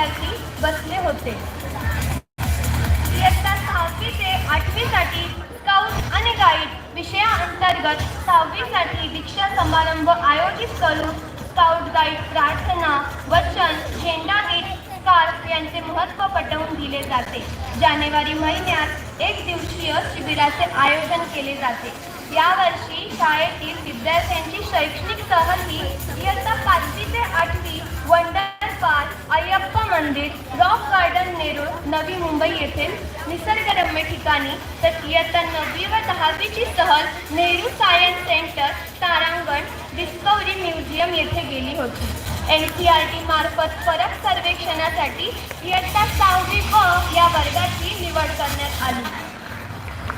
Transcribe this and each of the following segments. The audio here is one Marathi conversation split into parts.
विद्यार्थी बसले होते. इयत्ता सहावी ते आठवीसाठी स्काउट आणि गाईड विषयाअंतर्गत सहावीसाठी दीक्षा समारंभ आयोजित करून स्काउट गाईड प्रार्थना वचन झेंडागीत स्कार्फ यांचे महत्त्व पटवून दिले जाते. जानेवारी महिन्यात एक दिवसीय शिबिराचे आयोजन केले जाते. यावर्षी शाळेतील विद्यार्थ्यांची शैक्षणिक सहल ही इयत्ता पाचवी ते मंदिर रॉक गार्डन नेरूळ नवी मुंबई येथील निसर्गरम्य ठिकाणी तर इयत्ता नववी व दहावीची सहल नेहरू सायन्स सेंटर तारांगण डिस्कवरी म्युझियम येथे गेली होती. एन सी आर टी मार्फत फरक सर्वेक्षणासाठी इयत्ता सहावी व या वर्गाची निवड करण्यात आली.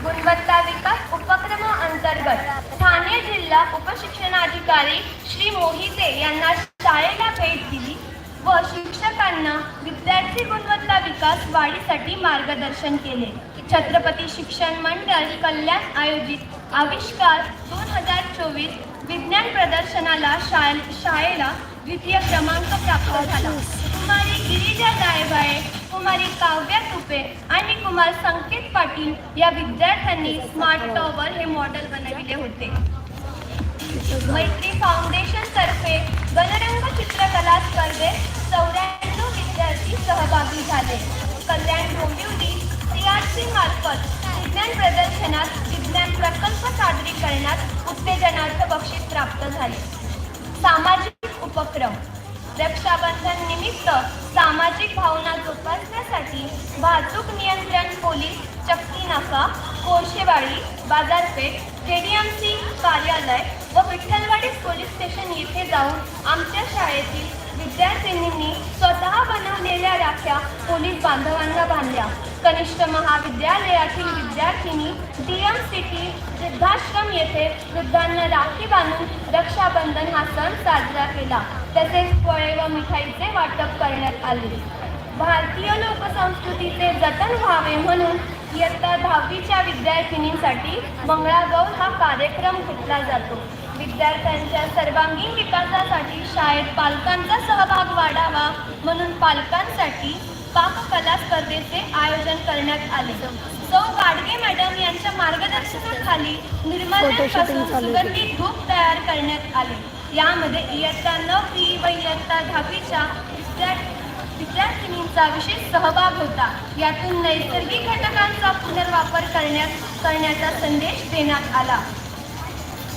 गुणवत्ता विकास उपक्रमाअंतर्गत ठाणे जिल्हा उपशिक्षणाधिकारी श्री मोहिते यांना शाळेला भेट दिली. व शिक्षकांना विद्यार्थी गुणवत्ता विकास वाढीसाठी मार्गदर्शन केले. छत्रपती शिक्षण मंडळ कल्याण आयोजित आविष्कार दोन हजार चोवीस विज्ञान प्रदर्शनाला शाळे शाळेला द्वितीय क्रमांक प्राप्त झाला. कुमारी गिरिजा दायभाये कुमारी काव्या तुपे आणि कुमार संकेत पाटील या विद्यार्थ्यांनी स्मार्ट टॉवर हे मॉडेल बनविले होते. मैत्री फाउंडेशन तर्फे गणरंग चित्रकला स्पर्धेत चौऱ्याण्णव विद्यार्थी सहभागी झाले. कल्याण डोंबिवली सीआरसी मार्फत विज्ञान प्रदर्शनात विज्ञान प्रकल्प सादरीकरणात उत्तेजनार्थ बक्षीस प्राप्त झाले. सामाजिक उपक्रम. रक्षाबंधन निमित्त सामाजिक भावना जोपासण्यासाठी वाहतूक नियंत्रण पोलीस चक्की नाका कोळशेवाडी बाजारपेठ केडीएमसी कार्यालय व विठ्ठलवाडी पोलीस स्टेशन येथे जाऊन आमच्या शाळेतील विद्यार्थिनींनी स्वतः बनवलेल्या राख्या पोलीस बांधवांना बांधल्या. कनिष्ठ महाविद्यालयातील विद्यार्थिनी डी एम सिटी वृद्धाश्रम येथे वृद्धांना राखी बांधून रक्षाबंधन हा सण साजरा केला. तसेच फळे व मिठाईचे वाटप करण्यात आले. भारतीय लोकसंस्कृतीचे जतन व्हावे म्हणून इयत्ता दहावीच्या विद्यार्थिनींसाठी मंगळागौर हा कार्यक्रम घेतला जातो. विद्यार्थ्यांच्या सर्वांगीण विकासासाठी शाळेत पालकांचा सहभाग वाढावा म्हणून पालकांसाठी पाककला स्पर्धेचे आयोजन करण्यात आले. सौ गाडगे मॅडम यांच्या मार्गदर्शनाखाली निर्मात्यांपासून सुगंधित धूप तयार करण्यात आले. यामध्ये इयत्ता नववी व इयत्ता दहावीच्या विद्यार्थी विद्यार्थिनींचा विशेष सहभाग होता. यातून नैसर्गिक घटकांचा पुनर्वापर करण्यात करण्याचा संदेश देण्यात आला.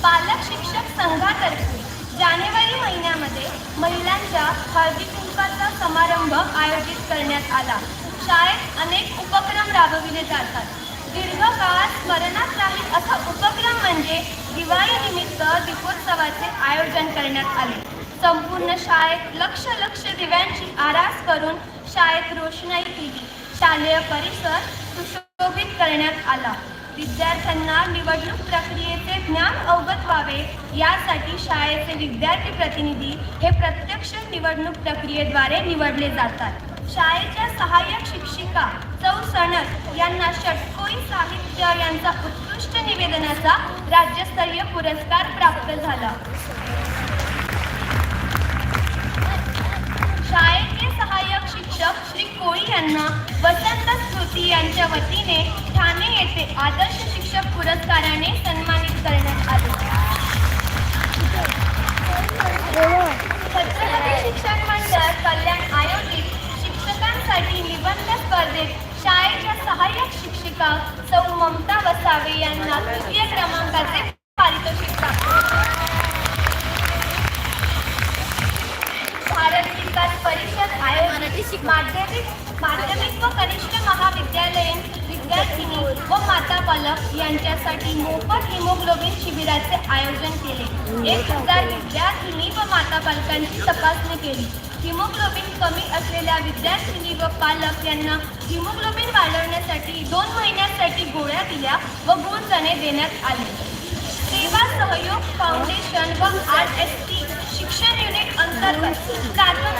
पालक शिक्षक संघातर्फे जानेवारी महिन्यामध्ये महिलांच्या हळदी कुंकाचा समारंभ आयोजित करण्यात आला. शाळेत अनेक उपक्रम राबविले जातात. दीर्घकाळ स्मरणात राहील असा उपक्रम म्हणजे दिवाळीनिमित्त दीपोत्सवाचे आयोजन करण्यात आले. संपूर्ण शाळेत लक्ष लक्ष दिव्यांची आरास करून शाळेत रोषणाई केली. शालेय परिसर सुशोभित करण्यात आला. विद्यार्थ्यांना निवडणूक प्रक्रियेचे ज्ञान अवगत व्हावे. यासाठी शाळेचे विद्यार्थी प्रतिनिधी हे प्रत्यक्ष निवडणूक प्रक्रियेद्वारे निवडले जातात. शाळेच्या सहाय्यक शिक्षिका चौ सणस यांना षटकोई साहित्य यांचा उत्कृष्ट निवेदनाचा राज्यस्तरीय पुरस्कार प्राप्त झाला. शाळेचे सहाय्यक शिक्षक श्री कोळी यांना वसंत ती यांच्या वतीने ठाणे येथे आदर्श शिक्षक पुरस्काराने सन्मानित करण्यात आले. छत्रपती शिक्षण मंडळ कल्याण आयोजित शिक्षकांसाठी निबंध स्पर्धेत शाळेच्या सहाय्यक शिक्षिका सौ ममता वसावे यांना तृतीय क्रमांकाचे पारितोषिक प्राप्त. परिषद आयोजित माध्यमिक माध्यमिक व कनिष्ठ महाविद्यालयीन विद्यार्थिनी व माता पालक यांच्यासाठी मोफत हिमोग्लोबिन शिबिराचे आयोजन केले. एक हजार विद्यार्थिनी व माता पालकांची तपासणी केली. हिमोग्लोबिन कमी असलेल्या विद्यार्थिनी व पालक यांना हिमोग्लोबिन वाढवण्यासाठी दोन महिन्यांसाठी गोळ्या दिल्या व गुणचणे देण्यात आले. सेवा सहयोग फाउंडेशन व आर एस टी शिक्षण युनिट अंतर्गत प्राथमिक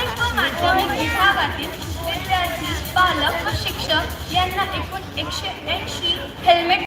व माध्यमिक विभागातील विद्यार्थी पालक व शिक्षक यांना एकूण एकशे ऐंशी हेल्मेट